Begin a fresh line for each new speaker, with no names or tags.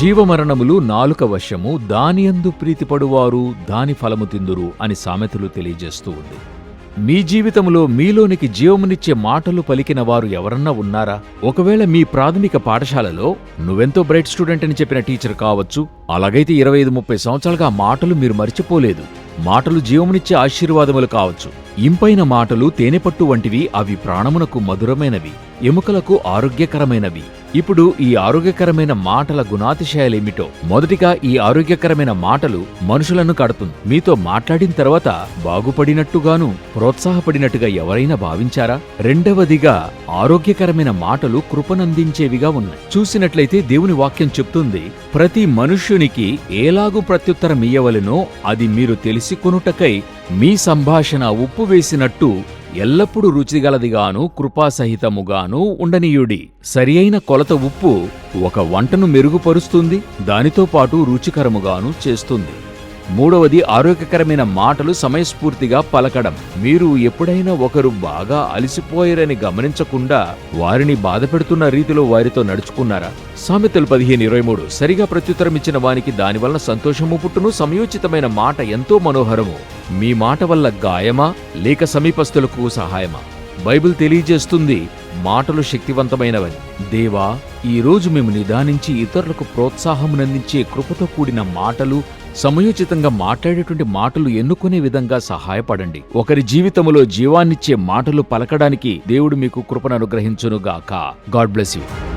జీవమరణములు నాలుక వశము దానియందు ప్రీతిపడువారు దాని ఫలము తిందురు అని సామెతలు తెలియజేస్తూ ఉంది. మీ జీవితంలో మీలోనికి జీవమునిచ్చే మాటలు పలికిన వారు ఎవరన్నా ఉన్నారా? ఒకవేళ మీ ప్రాథమిక పాఠశాలలో నువ్వెంతో బ్రైట్ స్టూడెంట్ అని చెప్పిన టీచర్ కావచ్చు అలాగైతే ఇరవై ఐదు ముప్పై సంవత్సరాలుగా మాటలు మీరు మర్చిపోలేదు. మాటలు జీవమునిచ్చే ఆశీర్వాదములు కావచ్చు. ఇంపైన మాటలు తేనెపట్టు వంటివి అవి ప్రాణమునకు మధురమైనవి. ఎముకలకు ఆరోగ్యకరమైనవి. ఇప్పుడు ఈ ఆరోగ్యకరమైన మాటల గుణాతిశయాలేమిటో? మొదటిగా ఈ ఆరోగ్యకరమైన మాటలు మనుషులను కడుతుంది మీతో మాట్లాడిన తర్వాత బాగుపడినట్టుగాను ప్రోత్సాహపడినట్టుగా ఎవరైనా భావించారా? రెండవదిగా ఆరోగ్యకరమైన మాటలు కృపనందించేవిగా ఉన్నాయి. చూసినట్లయితే దేవుని వాక్యం చెప్తుంది ప్రతి మనుష్యునికి ఏలాగు ప్రత్యుత్తరం ఇయ్యవలెనో అది మీరు తెలుసుకొనుటకై మీ సంభాషణ ఉప్పు వేసినట్టు ఎల్లప్పుడూ రుచిగలదిగాను కృపాసహితముగాను ఉండనీయుడి. సరియైన కొలత ఉప్పు ఒక వంటను మెరుగుపరుస్తుంది దానితో పాటు రుచికరముగాను చేస్తుంది. మూడవది ఆరోగ్యకరమైన మాటలు సమయస్ఫూర్తిగా పలకడం. మీరు ఎప్పుడైనా ఒకరు బాగా అలసిపోయారని గమనించకుండా వారిని బాధపెడుతున్న రీతిలో వారితో నడుచుకున్నారా? సామెతలు పదిహేను ఇరవై మూడు. సరిగా ప్రత్యుత్తరం ఇచ్చిన వానికి దానివల్ల సంతోషము పుట్టును సమయోచితమైన మాట ఎంతో మనోహరము. మీ మాట వల్ల గాయమా? లేక సమీపస్తులకు సహాయమా? బైబిల్ తెలియజేస్తుంది మాటలు శక్తివంతమైనవని. దేవా ఈ రోజు మేము నిదానించి ఇతరులకు ప్రోత్సాహమునందించే కృపతో కూడిన మాటలు సమయోచితంగా మాట్లాడేటువంటి మాటలు ఎన్నుకునే విధంగా సహాయపడండి. ఒకరి జీవితంలో జీవాన్నిచ్చే మాటలు పలకడానికి దేవుడు మీకు కృపను అనుగ్రహించునుగాక. God bless you.